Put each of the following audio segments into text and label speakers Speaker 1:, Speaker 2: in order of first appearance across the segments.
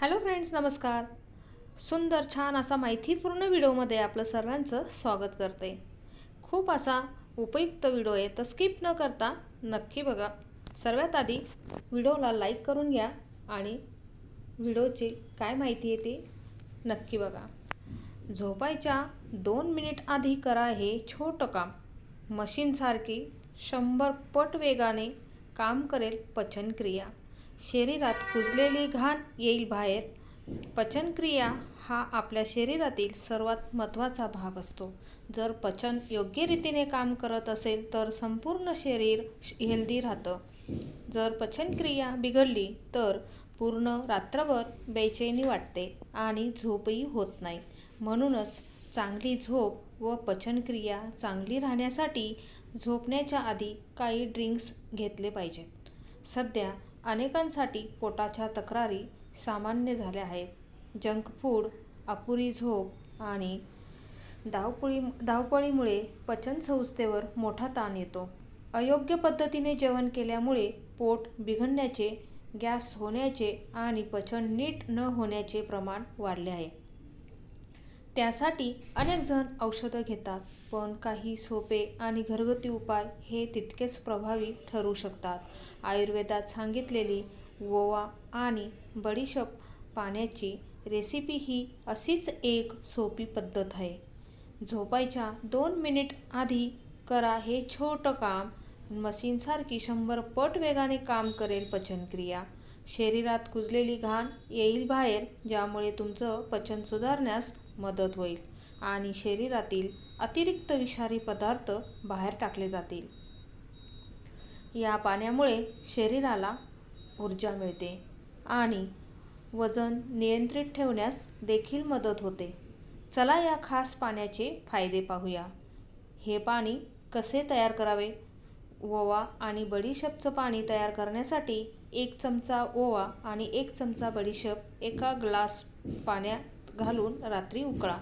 Speaker 1: Hello friends नमस्कार. सुंदर छान असा माहितीपूर्ण व्हिडिओमध्ये आपलं सर्वांचं स्वागत करते. खूप असा उपयुक्त व्हिडिओ आहे तर स्किप न करता नक्की बघा. सर्वात आधी व्हिडिओला लाईक करून घ्या आणि व्हिडिओची काय माहिती आहे ती नक्की बघा. झोपायच्या दोन मिनिट आधी करा हे छोटं काम. मशीनसारखी शंभर पट वेगाने काम करेल पचनक्रिया. शरीरात कुजलेली घाण येईल बाहेर. पचनक्रिया हा आपल्या शरीरातील सर्वात महत्त्वाचा भाग असतो. जर पचन योग्य रीतीने काम करत असेल तर संपूर्ण शरीर हेल्दी राहतं. जर पचनक्रिया बिघडली तर पूर्ण रात्रभर बेचैनी वाटते आणि झोपही होत नाही. म्हणूनच चांगली झोप व पचनक्रिया चांगली राहण्यासाठी झोपण्याच्या आधी काही ड्रिंक्स घेतले पाहिजेत. सध्या अनेकांसाठी पोटाच्या तक्रारी सामान्य झाल्या आहेत. जंक फूड अपुरी झोप आणि धावपळी धावपळीमुळे पचनसंस्थेवर मोठा ताण येतो. अयोग्य पद्धतीने जेवण केल्यामुळे पोट बिघडण्याचे गॅस होण्याचे आणि पचन नीट न होण्याचे प्रमाण वाढले आहे. त्यासाठी अनेक जण औषधं घेतात पण काही सोपे आणि घरगुती उपाय हे तितकेच प्रभावी ठरू शकतात. आयुर्वेदात सांगितलेली ओवा आणि बडीशप पाण्याची रेसिपी ही अशीच एक सोपी पद्धत आहे. झोपायच्या दोन मिनिट आधी करा हे छोटं काम. मशीनसारखी शंभर पट वेगाने काम करेल पचनक्रिया. शरीरात कुजलेली घाण येईल बाहेर ज्यामुळे तुमचं पचन सुधारण्यास मदत होईल आणि शरीरातील अतिरिक्त विषारी पदार्थ बाहेर टाकले जातील. या पाण्यामुळे शरीराला ऊर्जा मिळते आणि वजन नियंत्रित ठेवण्यास देखील मदत होते. चला या खास पाण्याचे फायदे पाहूया. हे पाणी कसे तयार करावे? ओवा आणि बडीशेपचं पाणी तयार करण्यासाठी एक चमचा ओवा आणि एक चमचा बडीशेप एका ग्लास पाण्या घालून रात्री उकळा.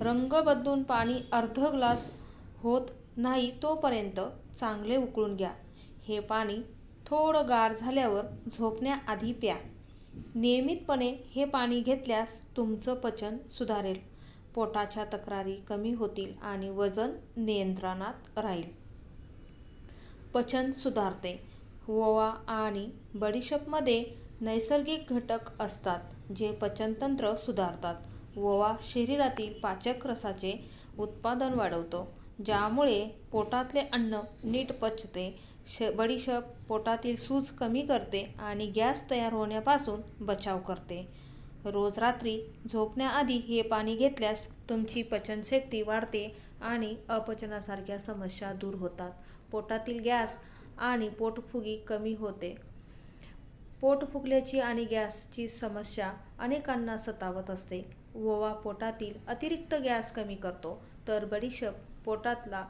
Speaker 1: रंग बदलून पाणी अर्ध ग्लास होत नाही तोपर्यंत चांगले उकळून घ्या. हे पाणी थोडं गार झाल्यावर झोपण्याआधी प्या. नियमितपणे हे पाणी घेतल्यास तुमचं पचन सुधारेल. पोटाच्या तक्रारी कमी होतील आणि वजन नियंत्रणात राहील. पचन सुधारते. ओवा आणि बडीशपमध्ये नैसर्गिक घटक असतात जे पचनतंत्र सुधारतात. ओवा शरीरातील पाचक रसाचे उत्पादन वाढवतो ज्यामुळे पोटातले अन्न नीट पचते श बडीशप पोटातील सूज कमी करते आणि गॅस तयार होण्यापासून बचाव करते. रोज रात्री झोपण्याआधी हे पाणी घेतल्यास तुमची पचनशक्ती वाढते आणि अपचनासारख्या समस्या दूर होतात. पोटातील गॅस आणि पोटफुगी कमी होते. पोट फुगल्याची आणि गॅसची समस्या अनेकांना सतावत असते. ओवा पोटातील अतिरिक्त गॅस कमी करतो. तर बडीशेप पोटातला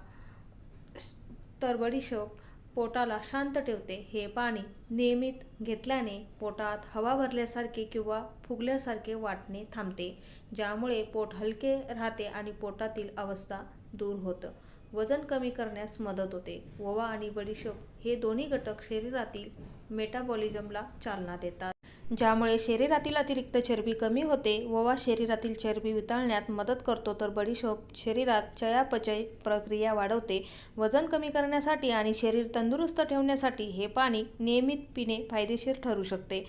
Speaker 1: तर बडीशेप पोटाला शांत ठेवते. हे पाणी नियमित घेतल्याने पोटात हवा भरल्यासारखे किंवा फुगल्यासारखे वाटणे थांबते ज्यामुळे पोट हलके राहते आणि पोटातील अवस्था दूर होतं. वजन कमी करण्यास मदत होते. ओवा आणि बडीशेप हे दोन्ही घटक शरीरातील मेटाबॉलिझमला चालना देतात. ज्यामुळे शरीरातील अतिरिक्त चरबी कमी होते ओवा शरीरातील चरबी वितळण्यात मदत करतो तर बडीशोप शरीरात चयापचय प्रक्रिया वाढवते. वजन कमी करण्यासाठी आणि शरीर तंदुरुस्त ठेवण्यासाठी हे पाणी नियमित पिणे फायदेशीर ठरू शकते.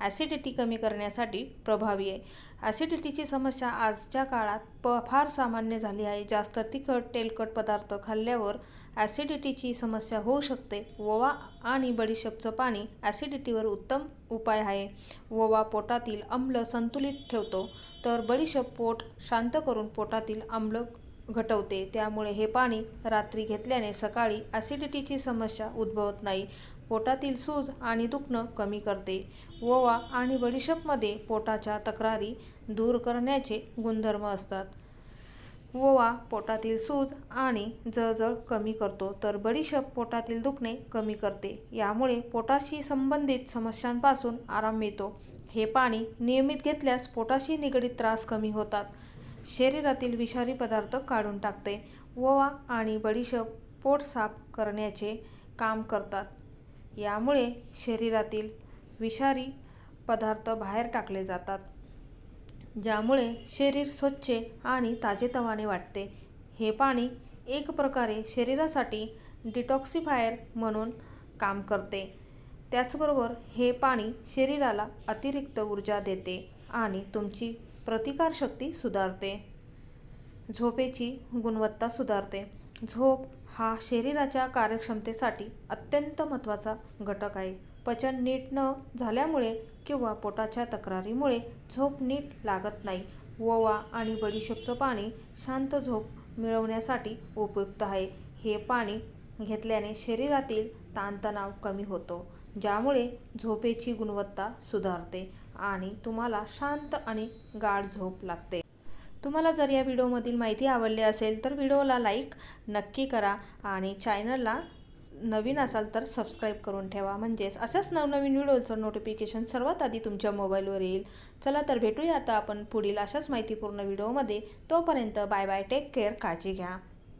Speaker 1: ॲसिडिटी कमी करण्यासाठी प्रभावी आहे. ॲसिडिटीची समस्या आजच्या काळात प फार सामान्य झाली आहे. जास्त तिखट तेलकट पदार्थ खाल्ल्यावर ॲसिडिटीची समस्या होऊ शकते ओवा आणि बडीशेपचं पाणी ॲसिडिटीवर उत्तम उपाय आहे. ओवा पोटातील आम्ल संतुलित ठेवतो तर बडीशेप पोट शांत करून पोटातील आम्ल घटवते. त्यामुळे हे पाणी रात्री घेतल्याने सकाळी ॲसिडिटीची समस्या उद्भवत नाही पोटातील सूज आणि दुखणं कमी करते. ओवा आणि बडीशेपमध्ये पोटाच्या तक्रारी दूर करण्याचे गुणधर्म असतात. ओवा पोटातील सूज आणि जळजळ कमी करतो तर बडीशेप पोटातील दुखणे कमी करते. यामुळे पोटाशी संबंधित समस्यांपासून आराम मिळतो. हे पाणी नियमित घेतल्यास पोटाशी निगडीत त्रास कमी होतात. शरीरातील विषारी पदार्थ काढून टाकते. ओवा आणि बडीशेप पोट साफ करण्याचे काम करतात. यामुळे शरीरातील विषारी पदार्थ बाहेर टाकले जातात. ज्यामुळे शरीर स्वच्छ आणि ताजेतवाने वाटते. हे पाणी एक प्रकारे शरीरासाठी डिटॉक्सिफायर म्हणून काम करते. त्याचबरोबर हे पाणी शरीराला अतिरिक्त ऊर्जा देते आणि तुमची प्रतिकारशक्ती सुधारते. झोपेची गुणवत्ता सुधारते. झोप हा शरीराच्या कार्यक्षमतेसाठी अत्यंत महत्त्वाचा घटक आहे. पचन नीट न झाल्यामुळे किंवा पोटाच्या तक्रारीमुळे झोप नीट लागत नाही. ओवा आणि बडीशेपचं पाणी शांत झोप मिळवण्यासाठी उपयुक्त आहे. हे पाणी घेतल्याने शरीरातील ताणतणाव कमी होतो ज्यामुळे झोपेची गुणवत्ता सुधारते आणि तुम्हाला शांत आणि गाढ झोप लागते. तुम्हाला जर या व्हिडिओमधील माहिती आवडली असेल तर व्हिडिओला लाईक नक्की करा आणि चॅनलला नवीन असाल तर सबस्क्राईब करून ठेवा. म्हणजेच अशाच नवनवीन व्हिडिओचं नोटिफिकेशन सर्वात आधी तुमच्या मोबाईलवर येईल. चला तर भेटूया आता आपण पुढील अशाच माहितीपूर्ण व्हिडिओमध्ये तोपर्यंत बाय बाय टेक केअर काळजी घ्या.